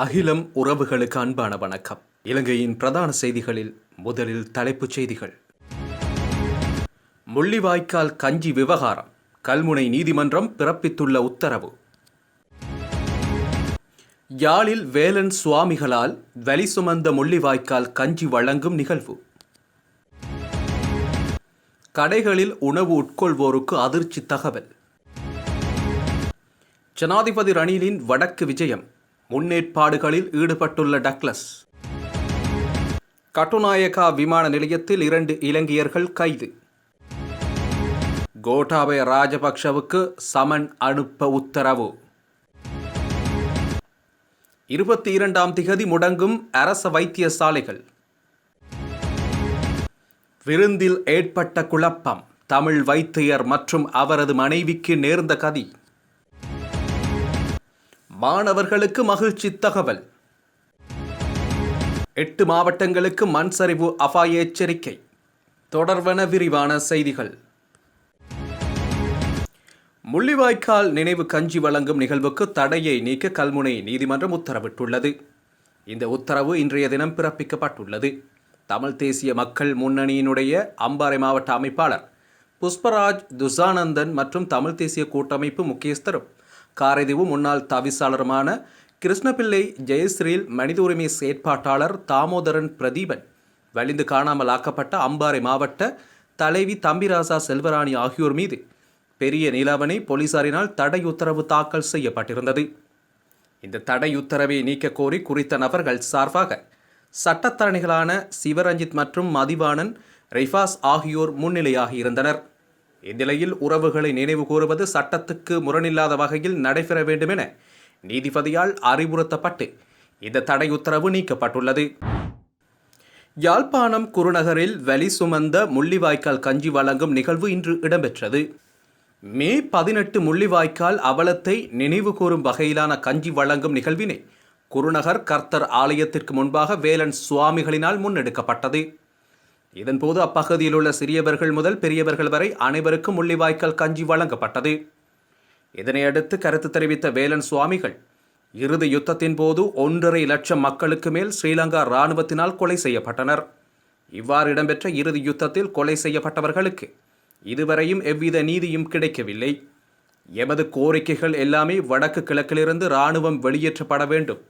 அகிலம் உறவுகளுக்கு அன்பான வணக்கம். இலங்கையின் பிரதான செய்திகளில் முதலில் தலைப்புச் செய்திகள். முள்ளிவாய்க்கால் கஞ்சி விவகாரம். கல்முனை நீதிமன்றம் பிறப்பித்துள்ள உத்தரவு. யாழில் வேலன் சுவாமிகளால் வலி சுமந்த முள்ளிவாய்க்கால் கஞ்சி வழங்கும் நிகழ்வு. கடைகளில் உணவு உட்கொள்வோருக்கு அதிர்ச்சி தகவல். ஜனாதிபதி ரணிலின் வடக்கு விஜயம். முன்னேற்பாடுகளில் ஈடுபட்டுள்ள டக்ளஸ். கட்டுநாயக்கா விமான நிலையத்தில் இரண்டு இலங்கையர்கள் கைது. கோட்டாபய ராஜபக்ஷவுக்கு சமன் அனுப்ப உத்தரவு. இருபத்தி இரண்டாம் திகதி முடங்கும் அரச வைத்தியசாலைகள். விருந்தில் ஏற்பட்ட குழப்பம். தமிழ் வைத்தியர் மற்றும் அவரது மனைவிக்கு நேர்ந்த கதி. மாணவர்களுக்கு மகிழ்ச்சி தகவல். எட்டு மாவட்டங்களுக்கு மண் சரிவு அபாய எச்சரிக்கை. தொடர்வன விரிவான செய்திகள். முள்ளிவாய்க்கால் நினைவு கஞ்சி வழங்கும் நிகழ்வுக்கு தடையை நீக்க கல்முனை நீதிமன்றம் உத்தரவிட்டுள்ளது. இந்த உத்தரவு இன்றைய தினம் பிறப்பிக்கப்பட்டுள்ளது. தமிழ் தேசிய மக்கள் முன்னணியினுடைய அம்பாறை மாவட்ட அமைப்பாளர் புஷ்பராஜ் துசானந்தன் மற்றும் தமிழ் தேசிய கூட்டமைப்பு முக்கியஸ்தரும் காரைதீவு முன்னாள் தவிசாளருமான கிருஷ்ணபிள்ளை ஜெயஸ்ரீல் மனித உரிமை செயற்பாட்டாளர் தாமோதரன் பிரதீபன். வலிந்து காணாமல் ஆக்கப்பட்ட அம்பாறை மாவட்ட தலைவி தம்பிராசா செல்வராணி ஆகியோர் மீது பெரிய நீலாவணை போலீசாரினால் தடை உத்தரவு தாக்கல் செய்யப்பட்டிருந்தது. இந்த தடை உத்தரவை நீக்க கோரி குறித்த நபர்கள் சார்பாக சட்டத்தரணிகளான சிவரஞ்சித் மற்றும் மதிவாணன் ரிஃபாஸ் ஆகியோர் முன்னிலையாகி இருந்தனர். இந்நிலையில் உறவுகளை நினைவு கூறுவது சட்டத்துக்கு முரணில்லாத வகையில் நடைபெற வேண்டும் என நீதிபதியால் அறிவுறுத்தப்பட்டு இந்த தடை உத்தரவு நீக்கப்பட்டுள்ளது. யாழ்ப்பாணம் குருநகரில் வலி சுமந்த முள்ளிவாய்க்கால் கஞ்சி வழங்கும் நிகழ்வு இன்று இடம்பெற்றது. மே பதினெட்டு முள்ளிவாய்க்கால் அவலத்தை நினைவு கூறும் வகையிலான கஞ்சி வழங்கும் நிகழ்வினை குருநகர் கர்த்தர் ஆலயத்திற்கு முன்பாக வேலன் சுவாமிகளினால் முன்னெடுக்கப்பட்டது. இதன்போது அப்பகுதியில் உள்ள சிறியவர்கள் முதல் பெரியவர்கள் வரை அனைவருக்கும் முள்ளிவாய்க்கால் கஞ்சி வழங்கப்பட்டது. இதனையடுத்து கருத்து தெரிவித்த வேலன் சுவாமிகள் இறுதி யுத்தத்தின் போது ஒன்றரை லட்சம் மக்களுக்கு மேல் ஸ்ரீலங்கா இராணுவத்தினால் கொலை செய்யப்பட்டனர். இவ்வாறு இடம்பெற்ற இறுதி யுத்தத்தில் கொலை செய்யப்பட்டவர்களுக்கு இதுவரையும் எவ்வித நீதியும் கிடைக்கவில்லை. எமது கோரிக்கைகள் எல்லாமே வடக்கு கிழக்கிலிருந்து இராணுவம் வெளியேற்றப்பட வேண்டும்.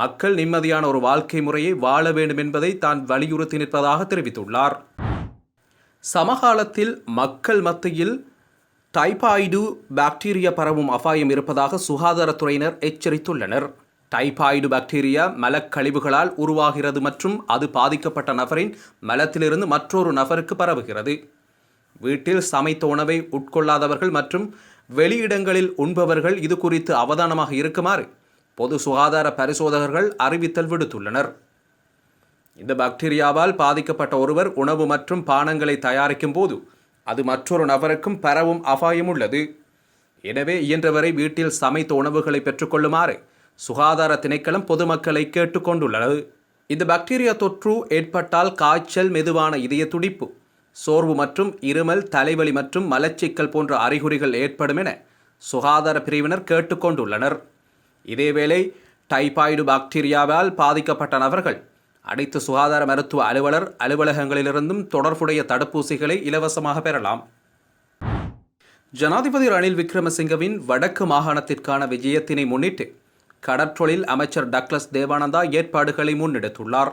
மக்கள் நிம்மதியான ஒரு வாழ்க்கை முறையை வாழ வேண்டும் என்பதை தான் வலியுறுத்தி நிற்பதாக தெரிவித்துள்ளார். சமகாலத்தில் மக்கள் மத்தியில் டைபாய்டு பாக்டீரியா பரவும் அபாயம் இருப்பதாக சுகாதாரத்துறையினர் எச்சரித்துள்ளனர். டைபாய்டு பாக்டீரியா மலக்கழிவுகளால் உருவாகிறது மற்றும் அது பாதிக்கப்பட்ட நபரின் மலத்திலிருந்து மற்றொரு நபருக்கு பரவுகிறது. வீட்டில் சமைத்த உணவை உட்கொள்ளாதவர்கள் மற்றும் வெளியிடங்களில் உண்பவர்கள் இது குறித்து அவதானமாக இருக்குமாறு பொது சுகாதார பரிசோதகர்கள் அறிவித்தல் விடுத்துள்ளனர். இந்த பாக்டீரியாவால் பாதிக்கப்பட்ட ஒருவர் உணவு மற்றும் பானங்களை தயாரிக்கும் போது அது மற்றொரு நபருக்கும் பரவும் அபாயம் உள்ளது. எனவே இயன்றவரை வீட்டில் சமைத்த உணவுகளை பெற்றுக்கொள்ளுமாறு சுகாதார திணைக்களம் பொதுமக்களை கேட்டுக்கொண்டுள்ளது இந்த பாக்டீரியா தொற்று ஏற்பட்டால் காய்ச்சல் மெதுவான இதய துடிப்பு சோர்வு மற்றும் இருமல் தலைவலி மற்றும் மலச்சிக்கல் போன்ற அறிகுறிகள் ஏற்படும் என சுகாதார பிரிவினர் கேட்டுக்கொண்டுள்ளனர் இதேவேளை டைபாய்டு பாக்டீரியாவால் பாதிக்கப்பட்ட நபர்கள் அனைத்து சுகாதார மருத்துவ அலுவலர் அலுவலகங்களிலிருந்தும் தொடர்புடைய தடுப்பூசிகளை இலவசமாக பெறலாம். ஜனாதிபதி ரணில் விக்ரமசிங்கவின் வடக்கு மாகாணத்திற்கான விஜயத்தினை முன்னிட்டு கடற்றொழில் அமைச்சர் டக்ளஸ் தேவானந்தா ஏற்பாடுகளை முன்னெடுத்துள்ளார்.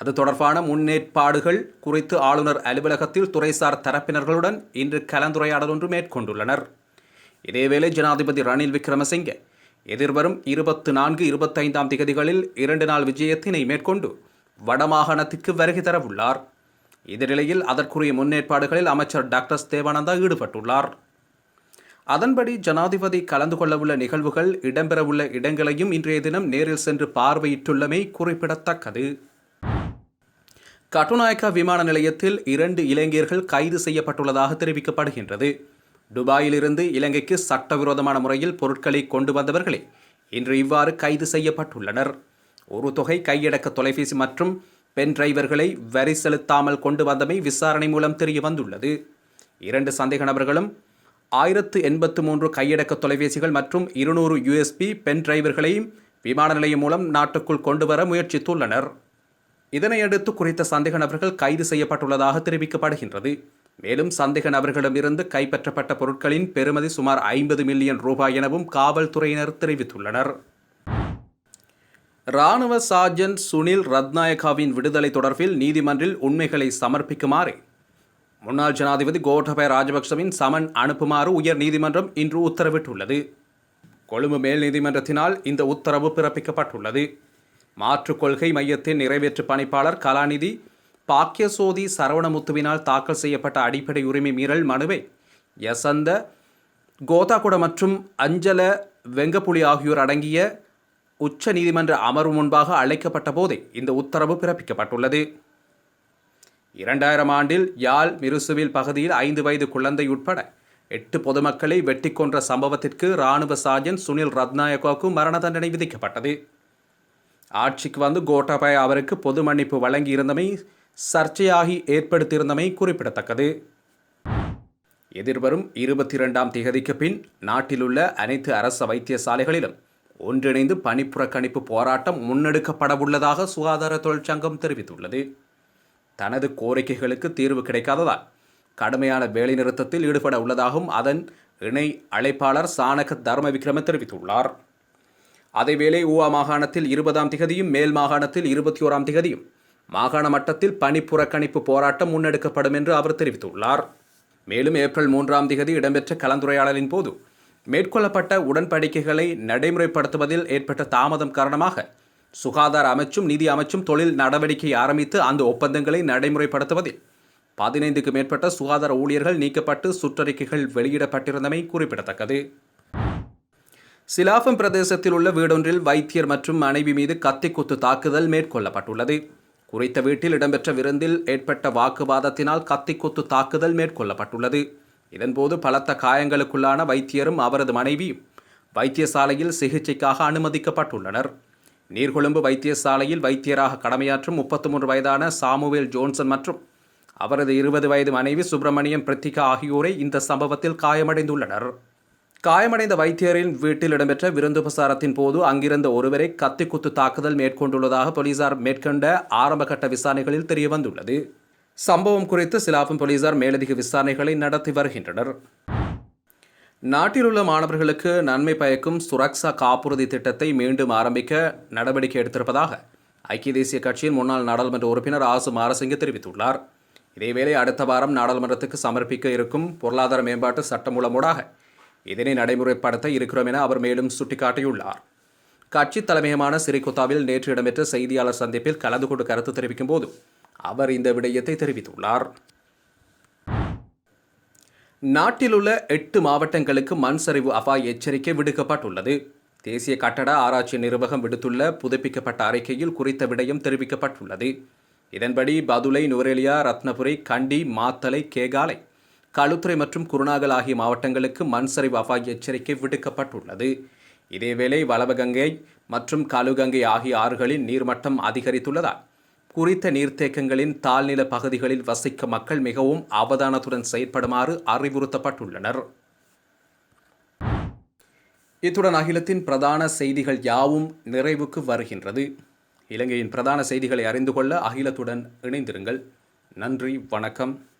அது தொடர்பான முன்னேற்பாடுகள் குறித்து ஆளுநர் அலுவலகத்தில் துறைசார் தரப்பினர்களுடன் இன்று கலந்துரையாடல் ஒன்று மேற்கொண்டுள்ளனர். இதேவேளை ஜனாதிபதி ரணில் விக்ரமசிங்கே எதிர்வரும் இருபத்து நான்கு இருபத்தைந்தாம் திகதிகளில் இரண்டு நாள் விஜயத்தினை மேற்கொண்டு வடமாகாணத்திற்கு வருகை தரவுள்ளார். இந்த அதற்குரிய முன்னேற்பாடுகளில் அமைச்சர் டாக்டர் தேவானந்தா ஈடுபட்டுள்ளார். அதன்படி ஜனாதிபதி கலந்து கொள்ளவுள்ள நிகழ்வுகள் இடம்பெறவுள்ள இடங்களையும் இன்றைய தினம் நேரில் சென்று பார்வையிட்டுள்ளமை குறிப்பிடத்தக்கது. கட்டுநாயக்கா விமான நிலையத்தில் இரண்டு இளைஞர்கள் கைது செய்யப்பட்டுள்ளதாக தெரிவிக்கப்படுகின்றது. துபாயிலிருந்து இலங்கைக்கு சட்டவிரோதமான முறையில் பொருட்களை கொண்டு வந்தவர்களே இன்று இவ்வாறு கைது செய்யப்பட்டுள்ளனர். ஒரு தொகை கையடக்க தொலைபேசி மற்றும் பென் டிரைவர்களை வரி செலுத்தாமல் கொண்டு வந்தமை விசாரணை மூலம் தெரிய வந்துள்ளது. இரண்டு சந்தேக நபர்களும் ஆயிரத்து எண்பத்து மூன்று கையடக்க தொலைபேசிகள் மற்றும் இருநூறு யூஎஸ்பி பென் டிரைவர்களையும் விமான நிலையம் மூலம் நாட்டுக்குள் கொண்டு வர முயற்சித்துள்ளனர். இதனையடுத்து குறித்த சந்தேக நபர்கள் கைது செய்யப்பட்டுள்ளதாக தெரிவிக்கப்படுகின்றது. மேலும் சந்தேக நபர்களிடமிருந்து கைப்பற்றப்பட்ட பொருட்களின் பெறுமதி சுமார் ஐம்பது மில்லியன் ரூபாய் எனவும் காவல்துறையினர் தெரிவித்துள்ளனர். ராணுவ சார்ஜன் சுனில் ரத்நாயகாவின் விடுதலை தொடர்பில் நீதிமன்றில் உண்மைகளை சமர்ப்பிக்குமாறு முன்னாள் ஜனாதிபதி கோட்டபய ராஜபக்சவின் சமன் அனுப்புமாறு உயர் நீதிமன்றம் இன்று உத்தரவிட்டுள்ளது. கொழும்பு மேல் நீதிமன்றத்தினால் இந்த உத்தரவு பிறப்பிக்கப்பட்டுள்ளது. மாற்றுக் கொள்கை மையத்தின் நிறைவேற்று பணிப்பாளர் கலாநிதி பாக்கியசோதி சரவணமுத்துவினால் தாக்கல் செய்யப்பட்ட அடிப்படை உரிமை மீறல் மனுவை யசந்த கோதாகுட மற்றும் அஞ்சல வெங்கப்புலி ஆகியோர் அடங்கிய உச்ச நீதிமன்ற அமர்வு முன்பாக அழைக்கப்பட்ட போதே இந்த உத்தரவு பிறப்பிக்கப்பட்டுள்ளது. இரண்டாயிரம் ஆண்டில் யாழ் மிருசுவில் பகுதியில் ஐந்து வயது குழந்தை உட்பட எட்டு பொதுமக்களை வெட்டி கொன்ற சம்பவத்திற்கு இராணுவ சார்ஜன் சுனில் ரத்நாயகாவுக்கு மரண தண்டனை விதிக்கப்பட்டது. ஆட்சிக்கு வந்து கோட்டாபாய் அவருக்கு பொது மன்னிப்பு வழங்கியிருந்தமை சர்ச்சையாகி ஏற்படுத்தியிருந்தமை குறிப்பிடத்தக்கது. எதிர்வரும் இருபத்தி இரண்டாம் திகதிக்கு பின் நாட்டிலுள்ள அனைத்து அரச வைத்தியசாலைகளிலும் ஒன்றிணைந்து பணிப்புறக்கணிப்பு போராட்டம் முன்னெடுக்கப்படவுள்ளதாக சுகாதார தொழிற்சங்கம் தெரிவித்துள்ளது. தனது கோரிக்கைகளுக்கு தீர்வு கிடைக்காததால் கடுமையான வேலைநிறுத்தத்தில் ஈடுபட உள்ளதாகவும் அதன் இணை அழைப்பாளர் சாணக தர்ம விக்ரம தெரிவித்துள்ளார். அதேவேளை ஊவா மாகாணத்தில் இருபதாம் திகதியும் மேல் மாகாணத்தில் இருபத்தி ஓராம் திகதியும் மாகாண மட்டத்தில் பணி புறக்கணிப்பு போராட்டம் முன்னெடுக்கப்படும் என்று அவர் தெரிவித்துள்ளார். மேலும் ஏப்ரல் மூன்றாம் திகதி இடம்பெற்ற கலந்துரையாடலின் போது மேற்கொள்ளப்பட்ட உடன்படிக்கைகளை நடைமுறைப்படுத்துவதில் ஏற்பட்ட தாமதம் காரணமாக சுகாதார அமைச்சும் நிதி அமைச்சும் தொழில் நடவடிக்கை ஆரம்பித்து அந்த ஒப்பந்தங்களை நடைமுறைப்படுத்துவதில் பதினைந்துக்கு மேற்பட்ட சுகாதார ஊழியர்கள் நீக்கப்பட்டு சுற்றறிக்கைகள் வெளியிடப்பட்டிருந்தமை குறிப்பிடத்தக்கது. சிலாபம் பிரதேசத்தில் உள்ள வீடொன்றில் வைத்தியர் மற்றும் மனைவி மீது கத்திக்குத்து தாக்குதல் மேற்கொள்ளப்பட்டுள்ளது. குறித்த வீட்டில் இடம்பெற்ற விருந்தில் ஏற்பட்ட வாக்குவாதத்தினால் கத்திக்குத்து தாக்குதல் மேற்கொள்ளப்பட்டுள்ளது. இதன்போது பலத்த காயங்களுக்குள்ளான வைத்தியரும் அவரது மனைவியும் வைத்தியசாலையில் சிகிச்சைக்காக அனுமதிக்கப்பட்டுள்ளனர். நீர்கொழும்பு வைத்தியசாலையில் வைத்தியராக கடமையாற்றும் முப்பத்தி மூன்று வயதான சாமுவேல் ஜோன்சன் மற்றும் அவரது இருபது வயது மனைவி சுப்பிரமணியம் பிரித்திகா ஆகியோரை இந்த சம்பவத்தில் காயமடைந்துள்ளனர். காயமடைந்த வைத்தியரின் வீட்டில் இடம்பெற்ற விருந்துபசாரத்தின் போது அங்கிருந்த ஒருவரை கத்திக்குத்து தாக்குதல் மேற்கொண்டுள்ளதாக போலீசார் மேற்கொண்ட ஆரம்பகட்ட விசாரணைகளில் தெரியவந்துள்ளது. சம்பவம் குறித்து சிலாபம் போலீசார் மேலதிக விசாரணைகளை நடத்தி வருகின்றனர். நாட்டிலுள்ள மாணவர்களுக்கு நன்மை பயக்கும் சுரக்ஷா காப்புறுதி திட்டத்தை மீண்டும் ஆரம்பிக்க நடவடிக்கை எடுத்திருப்பதாக ஐக்கிய தேசிய கட்சியின் முன்னாள் நாடாளுமன்ற உறுப்பினர் ஆசு மாரசிங்க தெரிவித்துள்ளார். இதேவேளை அடுத்த வாரம் நாடாளுமன்றத்துக்கு சமர்ப்பிக்க இருக்கும் பொருளாதார மேம்பாட்டு சட்டமூலமூடாக இதனை நடைமுறைப்படுத்த இருக்கிறோம் என அவர் மேலும் சுட்டிக்காட்டியுள்ளார். கட்சி தலைமையகமான சிறிகுத்தாவில் நேற்று இடம்பெற்ற செய்தியாளர் சந்திப்பில் கலந்து கொண்டு கருத்து தெரிவிக்கும் போது அவர் இந்த விடயத்தை தெரிவித்துள்ளார். நாட்டிலுள்ள எட்டு மாவட்டங்களுக்கு மண் சரிவு அபாய எச்சரிக்கை விடுக்கப்பட்டுள்ளது. தேசிய கட்டட ஆராய்ச்சி நிர்வாகம் விடுத்துள்ள புதுப்பிக்கப்பட்ட அறிக்கையில் குறித்த விடயம் தெரிவிக்கப்பட்டுள்ளது. இதன்படி பதுளை நுரேலியா ரத்னபுரி கண்டி மாத்தலை கேகாலை களுத்துறை மற்றும் குருநாகல் ஆகிய மாவட்டங்களுக்கு மண் சரிவு அபாய எச்சரிக்கை விடுக்கப்பட்டுள்ளது. இதேவேளை வலவகங்கை மற்றும் கழுகங்கை ஆகிய ஆறுகளின் நீர்மட்டம் அதிகரித்துள்ளதால் குறித்த நீர்த்தேக்கங்களின் தாழ்நில பகுதிகளில் வசிக்கும் மக்கள் மிகவும் அவதானத்துடன் செயற்படுமாறு அறிவுறுத்தப்பட்டுள்ளனர். இத்துடன் அகிலத்தின் பிரதான செய்திகள் யாவும் நிறைவுக்கு வருகின்றது. இலங்கையின் பிரதான செய்திகளை அறிந்து கொள்ள அகிலத்துடன் இணைந்திருங்கள். நன்றி வணக்கம்.